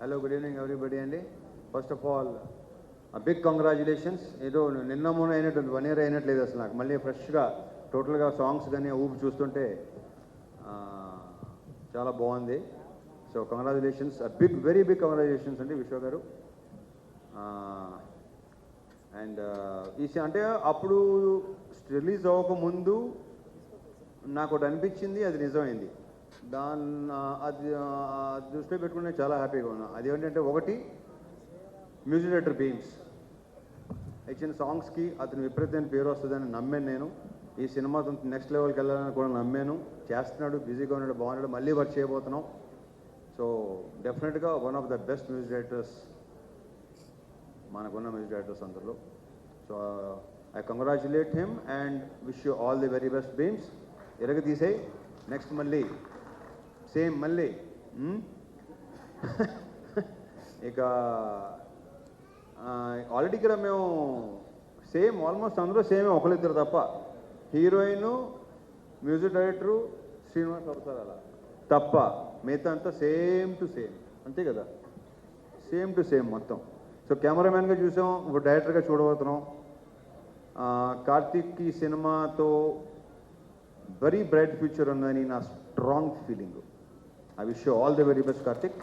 Hello good evening everybody అండి first of all big congratulations ఏదో నిన్న మొన్న అయినట్టు వన్ ఇయర్ అయినట్లేదు అసలు నాకు. మళ్ళీ ఫ్రెష్గా టోటల్గా సాంగ్స్ కానీ ఊపి చూస్తుంటే చాలా బాగుంది. So congratulations big very big congratulations అండి విశ్వ గారు. అండ్ ఈ అంటే అప్పుడు రిలీజ్ అవ్వకముందు నాకు ఒకటి అనిపించింది అది నిజమైంది. దాన్ని అది దృష్టిలో పెట్టుకుని నేను చాలా హ్యాపీగా ఉన్నాను అది ఏంటంటే ఒకటి మ్యూజిక్ డైరెక్టర్ బీమ్స్ ఇచ్చిన సాంగ్స్కి అతను విపరీతమైన పేరు వస్తుందని నమ్మాను నేను. ఈ సినిమా నెక్స్ట్ లెవెల్కి వెళ్ళాలని కూడా నమ్మాను. చేస్తున్నాడు బిజీగా ఉన్నాడు బాగున్నాడు మళ్ళీ వర్క్ చేయబోతున్నాం. సో డెఫినెట్గా one of the best music directors మనకున్న మ్యూజిక్ డైరెక్టర్స్ అందరిలో. So I congratulate him and wish you all the very best Bheems ఎరగ తీసేయి. నెక్స్ట్ మళ్ళీ సేమ్ మళ్ళీ. ఇక ఆల్రెడీ ఇక్కడ మేము సేమ్ ఆల్మోస్ట్ అందరూ సేమ్ ఒకరిద్దరు తప్ప. హీరోయిన్ మ్యూజిక్ డైరెక్టరు శ్రీనివాస్ అవుతారు అలా. తప్ప మిగతా అంతా సేమ్ టు సేమ్. అంతే కదా? సేమ్ టు సేమ్ మొత్తం. సో కెమెరామ్యాన్గా చూసాం ఇప్పుడు డైరెక్టర్గా చూడబోతున్నాం. ఆ, కార్తీక్ ఈ సినిమాతో వెరీ బ్రైట్ ఫ్యూచర్ ఉందని నా strong feeling I wish all the very best Karthik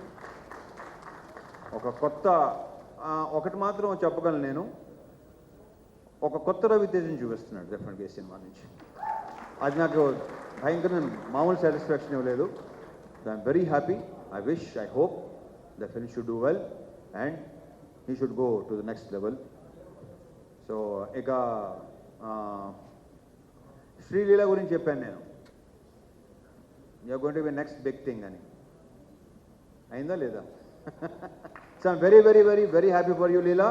ఒక కొత్త ఒకటి మాత్రం చెప్పగలను నేను. ఒక కొత్త రవితేజను చూపిస్తున్నాడు డెఫినెట్గా ఈ సినిమా నుంచి. అది నాకు భయంకరమైన మామూలు సాటిస్ఫాక్షన్ ఇవ్వలేదు. I'm very happy I wish I hope the film should do well and he should go to the next level so ఇక శ్రీలీల గురించి చెప్పాను నేను. You're going to be next big thing అని అయిందా లేదా? So I'm very very very very happy for you Leela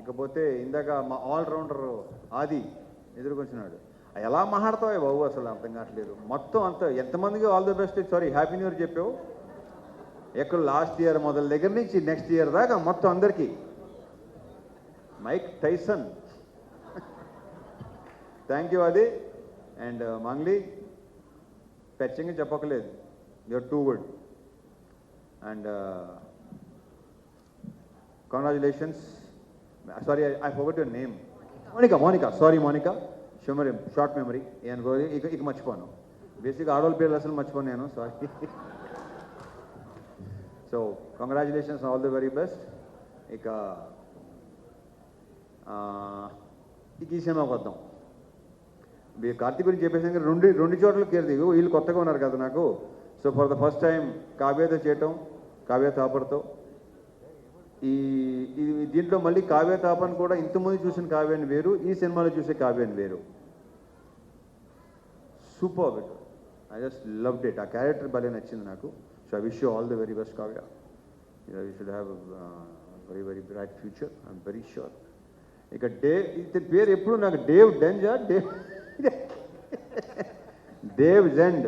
ఇకపోతే ఇందాక మా ఆల్రౌండర్ ఆది ఎదురుకొచ్చినాడు. ఎలా మాట్లాడతావు బాబు అసలు అర్థం కావట్లేదు. మొత్తం అంత ఎంతమందికి all the best sorry happy new year చెప్పావు. ఎక్కడ లాస్ట్ ఇయర్ మొదల దగ్గర నుంచి నెక్స్ట్ ఇయర్ దాకా మొత్తం అందరికీ. మైక్ టైసన్ థ్యాంక్ యూ అది and Mangli touching చెప్పకలేదు you're too good and congratulations sorry I forgot your name Monica Monica sorry Monica షుమరి short memory అనుకో ఇక ఇక మర్చిపోను బేసిక్గా ఆడవాళ్ళ పేర్లు అసలు మర్చిపోను నేను sorry so congratulations all the very best ఇక ఆ, ఇక ఈ సినిమాకి వద్దాం మీరు కార్తీక్ గురించి చెప్పేసి రెండు రెండు చోట్ల కేర్ దిగు వీళ్ళు కొత్తగా ఉన్నారు కదా నాకు. So for the first time కావ్యతో చేయటం కావ్య తాపర్తో ఈ ఇది దీంట్లో మళ్ళీ కావ్య తాపన్ కూడా ఇంతకుముందు చూసిన కావ్యాన్ని వేరు ఈ సినిమాలో చూసే కావ్యాన్ని వేరు. Super it I just love it ఆ క్యారెక్టర్ భలే నచ్చింది నాకు. So I wish you all the very best Kavya. You should have very very bright future I'm very sure ఇక డే ఇతని పేరు ఎప్పుడు నాకు? డేవ్ డెంజా డేవ్ దేవ్ జెండ్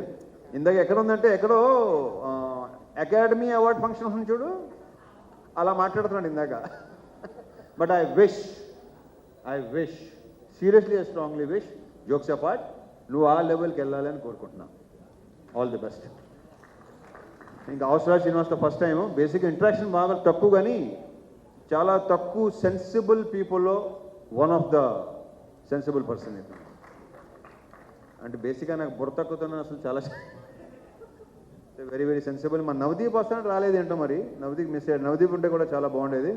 ఇందాక ఎక్కడ ఉందంటే ఎక్కడో అకాడమీ అవార్డ్ ఫంక్షన్ ఉంది చూడు. అలా మాట్లాడుతున్నాడు ఇందాక. But I wish I wish seriously I strongly wish jokes apart నువ్వు ఆ లెవెల్కి వెళ్ళాలని కోరుకుంటున్నాను ఆల్ ది బెస్ట్ ఇంకా అవసరా శ్రీనివాస్తో ఫస్ట్ టైం బేసిక్ ఇంట్రాక్షన్ బాగా తక్కువ కానీ చాలా తక్కువ sensible పీపుల్లో one of the sensible person ఇతను అంటే బేసిక్గా నాకు బుర్ర అసలు చాలా వెరీ వెరీ సెన్సిబుల్ మన నవదీప్ వస్తాను రాలేదు ఏంటో మరి? నవదీప్ మిస్ అయ్యాడు. నవదీప్ ఉంటే కూడా చాలా బాగుండేది.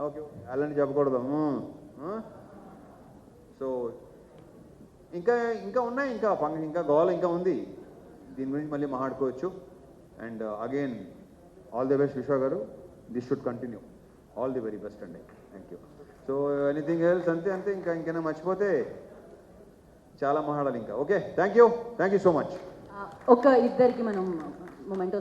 ఓకే అలాంటి చెప్పకూడదు. సో ఇంకా ఇంకా ఉన్నాయి. ఇంకా ఫంక్షన్ ఇంకా గోల ఇంకా ఉంది. దీని గురించి మళ్ళీ మాట్లాడుకోవచ్చు. And again all the best Vishwa గారు. This should continue all the very best అండి. Thank you so anything else అంతే అంతే. ఇంకా ఇంకైనా మర్చిపోతే చాలా మాట్లాడాలి ఇంకా okay thank you thank you so much ఒక ఇద్దరికి మనం మొమెంటో